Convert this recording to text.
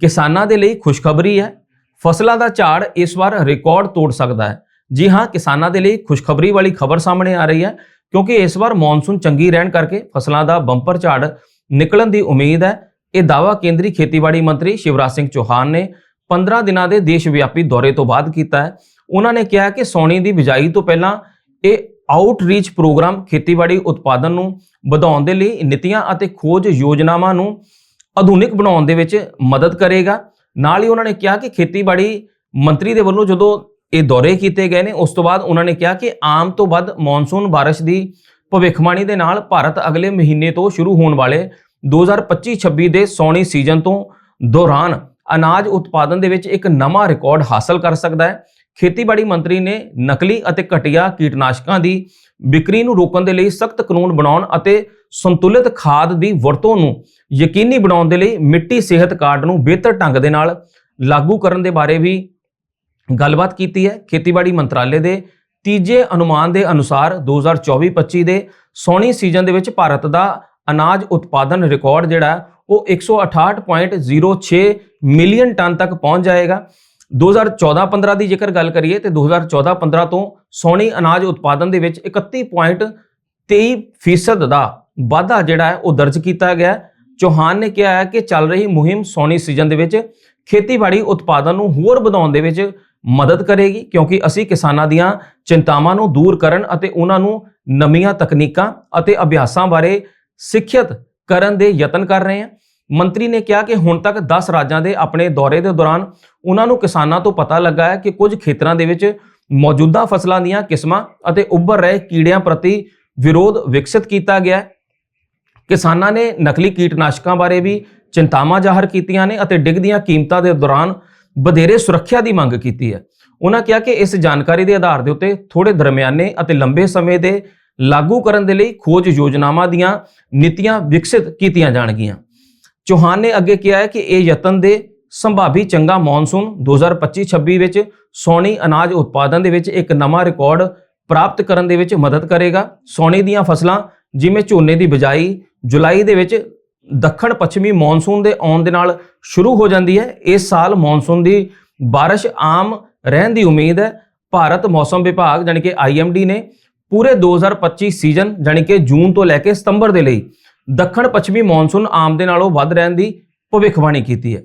ਕਿਸਾਨਾਂ ਦੇ ਲਈ ਖੁਸ਼ਖਬਰੀ ਹੈ। ਫਸਲਾਂ ਦਾ ਝਾੜ ਇਸ ਵਾਰ ਰਿਕਾਰਡ ਤੋੜ ਸਕਦਾ ਹੈ। ਜੀ ਹਾਂ, ਕਿਸਾਨਾਂ ਦੇ ਲਈ ਖੁਸ਼ਖਬਰੀ ਵਾਲੀ ਖਬਰ ਸਾਹਮਣੇ ਆ ਰਹੀ ਹੈ, ਕਿਉਂਕਿ ਇਸ ਵਾਰ ਮੌਨਸੂਨ ਚੰਗੀ ਰਹਿਣ ਕਰਕੇ ਫਸਲਾਂ ਦਾ ਬੰਪਰ ਝਾੜ ਨਿਕਲਣ ਦੀ ਉਮੀਦ ਹੈ। ਇਹ ਦਾਅਵਾ ਕੇਂਦਰੀ ਖੇਤੀਬਾੜੀ ਮੰਤਰੀ ਸ਼ਿਵਰਾਜ ਸਿੰਘ ਚੌਹਾਨ ਨੇ 15 ਦਿਨਾਂ ਦੇ ਦੇਸ਼ ਵਿਆਪੀ ਦੌਰੇ ਤੋਂ ਬਾਅਦ ਕੀਤਾ ਹੈ। ਉਹਨਾਂ ਨੇ ਕਿਹਾ ਕਿ ਸੌਣੀ ਦੀ ਬਿਜਾਈ ਤੋਂ ਪਹਿਲਾਂ ਇਹ ਆਊਟਰੀਚ ਪ੍ਰੋਗਰਾਮ ਖੇਤੀਬਾੜੀ ਉਤਪਾਦਨ ਨੂੰ ਵਧਾਉਣ ਦੇ ਲਈ ਨੀਤੀਆਂ ਅਤੇ ਖੋਜ ਯੋਜਨਾਵਾਂ ਨੂੰ ਆਧੁਨਿਕ ਬਣਾਉਣ ਦੇ ਵਿੱਚ ਮਦਦ ਕਰੇਗਾ। ਨਾਲ ਹੀ ਉਹਨਾਂ ਨੇ ਕਿਹਾ ਕਿ ਖੇਤੀਬਾੜੀ ਮੰਤਰੀ ਦੇ ਵੱਲੋਂ ਜਦੋਂ ਇਹ ਦੌਰੇ ਕੀਤੇ ਗਏ ਨੇ, ਉਸ ਤੋਂ ਬਾਅਦ ਉਹਨਾਂ ਨੇ ਕਿਹਾ ਕਿ ਆਮ ਤੋਂ ਵੱਧ ਮੌਨਸੂਨ ਬਾਰਿਸ਼ ਦੀ ਭਵਿੱਖਬਾਣੀ ਦੇ ਨਾਲ ਭਾਰਤ ਅਗਲੇ ਮਹੀਨੇ ਤੋਂ ਸ਼ੁਰੂ ਹੋਣ ਵਾਲੇ 2025-26 ਦੇ ਸੌਣੀ ਸੀਜ਼ਨ ਤੋਂ ਦੌਰਾਨ ਅਨਾਜ ਉਤਪਾਦਨ ਦੇ ਵਿੱਚ ਇੱਕ ਨਵਾਂ ਰਿਕਾਰਡ ਹਾਸਲ ਕਰ ਸਕਦਾ ਹੈ। ਖੇਤੀਬਾੜੀ ਮੰਤਰੀ ਨੇ ਨਕਲੀ ਅਤੇ ਘਟੀਆ ਕੀਟਨਾਸ਼ਕਾਂ ਦੀ ਵਿਕਰੀ ਨੂੰ ਰੋਕਣ ਦੇ ਲਈ ਸਖਤ ਕਾਨੂੰਨ ਬਣਾਉਣ ਅਤੇ ਸੰਤੁਲਿਤ ਖਾਦ ਦੀ ਵਰਤੋਂ ਨੂੰ ਯਕੀਨੀ ਬਣਾਉਣ ਦੇ ਲਈ ਮਿੱਟੀ ਸਿਹਤ ਕਾਰਡ ਨੂੰ ਬਿਹਤਰ ਢੰਗ ਦੇ ਨਾਲ ਲਾਗੂ ਕਰਨ ਦੇ ਬਾਰੇ ਵੀ ਗੱਲਬਾਤ ਕੀਤੀ ਹੈ। ਖੇਤੀਬਾੜੀ ਮੰਤਰਾਲੇ ਦੇ ਤੀਜੇ ਅਨੁਮਾਨ ਦੇ ਅਨੁਸਾਰ 2024-25 ਦੇ ਸੌਣੀ ਸੀਜ਼ਨ ਦੇ ਵਿੱਚ ਭਾਰਤ ਦਾ ਅਨਾਜ ਉਤਪਾਦਨ ਰਿਕਾਰਡ ਜਿਹੜਾ ਹੈ, ਉਹ 168.06 ਮਿਲੀਅਨ ਟਨ ਤੱਕ ਪਹੁੰਚ ਜਾਏਗਾ। 2014-15 ਦੀ ਜੇਕਰ ਗੱਲ ਕਰੀਏ ਤੇ 2014-15 ਤੋਂ ਸੌਣੀ ਅਨਾਜ ਉਤਪਾਦਨ ਦੇ ਵਿੱਚ 31.23% ਫੀਸਦ ਦਾ ਵਾਧਾ ਜਿਹੜਾ ਹੈ ਉਹ ਦਰਜ ਕੀਤਾ ਗਿਆ ਹੈ। ਚੌਹਾਨ ਨੇ ਕਿਹਾ ਹੈ ਕਿ ਚੱਲ ਰਹੀ ਮੁਹਿੰਮ ਸੌਣੀ ਸੀਜ਼ਨ ਦੇ ਵਿੱਚ ਖੇਤੀਬਾੜੀ ਉਤਪਾਦਨ ਨੂੰ ਹੋਰ ਵਧਾਉਣ ਦੇ ਵਿੱਚ ਮਦਦ ਕਰੇਗੀ, ਕਿਉਂਕਿ ਅਸੀਂ ਕਿਸਾਨਾਂ ਦੀਆਂ ਚਿੰਤਾਵਾਂ ਨੂੰ ਦੂਰ ਕਰਨ ਅਤੇ ਉਹਨਾਂ ਨੂੰ ਨਵੀਆਂ ਤਕਨੀਕਾਂ ਅਤੇ ਅਭਿਆਸਾਂ ਬਾਰੇ ਸਿੱਖਿਅਤ ਕਰਨ ਦੇ ਯਤਨ ਕਰ ਰਹੇ ਹਾਂ। ਮੰਤਰੀ ਨੇ ਕਿਹਾ ਕਿ ਹੁਣ ਤੱਕ 10 ਰਾਜਾਂ ਦੇ ਆਪਣੇ ਦੌਰੇ ਦੇ ਦੌਰਾਨ ਉਹਨਾਂ ਨੂੰ ਕਿਸਾਨਾਂ ਤੋਂ ਪਤਾ ਲੱਗਾ ਹੈ ਕਿ ਕੁਝ ਖੇਤਰਾਂ ਦੇ ਵਿੱਚ ਮੌਜੂਦਾ ਫਸਲਾਂ ਦੀਆਂ ਕਿਸਮਾਂ ਅਤੇ ਉੱਭਰ ਰਹੇ ਕੀੜਿਆਂ ਪ੍ਰਤੀ ਵਿਰੋਧ ਵਿਕਸਿਤ ਕੀਤਾ ਗਿਆ ਹੈ। ਕਿਸਾਨਾਂ ਨੇ ਨਕਲੀ ਕੀਟਨਾਸ਼ਕਾਂ ਬਾਰੇ ਵੀ ਚਿੰਤਾਵਾਂ ਜ਼ਾਹਰ ਕੀਤੀਆਂ ਨੇ ਅਤੇ ਡਿੱਗਦੀਆਂ ਕੀਮਤਾਂ ਦੇ ਦੌਰਾਨ ਵਧੇਰੇ ਸੁਰੱਖਿਆ ਦੀ ਮੰਗ ਕੀਤੀ ਹੈ। ਉਹਨਾਂ ਕਿਹਾ ਕਿ ਇਸ ਜਾਣਕਾਰੀ ਦੇ ਆਧਾਰ ਦੇ ਉੱਤੇ ਥੋੜੇ ਦਰਮਿਆਨੇ ਅਤੇ ਲੰਬੇ ਸਮੇਂ ਦੇ ਲਾਗੂ ਕਰਨ ਦੇ ਲਈ ਖੋਜ ਯੋਜਨਾਵਾਂ ਦੀਆਂ ਨੀਤੀਆਂ ਵਿਕਸਿਤ ਕੀਤੀਆਂ ਜਾਣਗੀਆਂ। ਚੌਹਾਨ ਨੇ ਅੱਗੇ ਕਿਹਾ ਹੈ ਕਿ ਇਹ ਯਤਨ ਦੇ ਸੰਭਾਵੀ ਚੰਗਾ ਮੌਨਸੂਨ 2025-26 ਵਿੱਚ ਸੌਣੀ ਅਨਾਜ ਉਤਪਾਦਨ ਦੇ ਵਿੱਚ ਇੱਕ ਨਵਾਂ ਰਿਕਾਰਡ ਪ੍ਰਾਪਤ ਕਰਨ ਦੇ ਵਿੱਚ ਮਦਦ ਕਰੇਗਾ। ਸੌਣੀ ਦੀਆਂ ਫਸਲਾਂ ਜਿਵੇਂ ਝੋਨੇ ਦੀ ਬਿਜਾਈ ਜੁਲਾਈ ਦੇ ਵਿੱਚ ਦੱਖਣ ਪੱਛਮੀ ਮੌਨਸੂਨ ਦੇ ਆਉਣ ਦੇ ਨਾਲ ਸ਼ੁਰੂ ਹੋ ਜਾਂਦੀ ਹੈ। ਇਸ ਸਾਲ ਮੌਨਸੂਨ ਦੀ ਬਾਰਿਸ਼ ਆਮ ਰਹਿਣ ਦੀ ਉਮੀਦ ਹੈ। ਭਾਰਤ ਮੌਸਮ ਵਿਭਾਗ ਜਾਣੀ ਕਿ ਆਈਐਮਡੀ ਨੇ ਪੂਰੇ 2025 ਸੀਜ਼ਨ ਜਾਣੀ ਕਿ ਜੂਨ ਤੋਂ ਲੈ ਕੇ ਸਤੰਬਰ ਦੇ ਲਈ ਦੱਖਣ ਪੱਛਮੀ ਮੌਨਸੂਨ ਆਮ ਦੇ ਨਾਲੋਂ ਵੱਧ ਰਹਿਣ ਦੀ ਭਵਿੱਖਬਾਣੀ ਕੀਤੀ ਹੈ।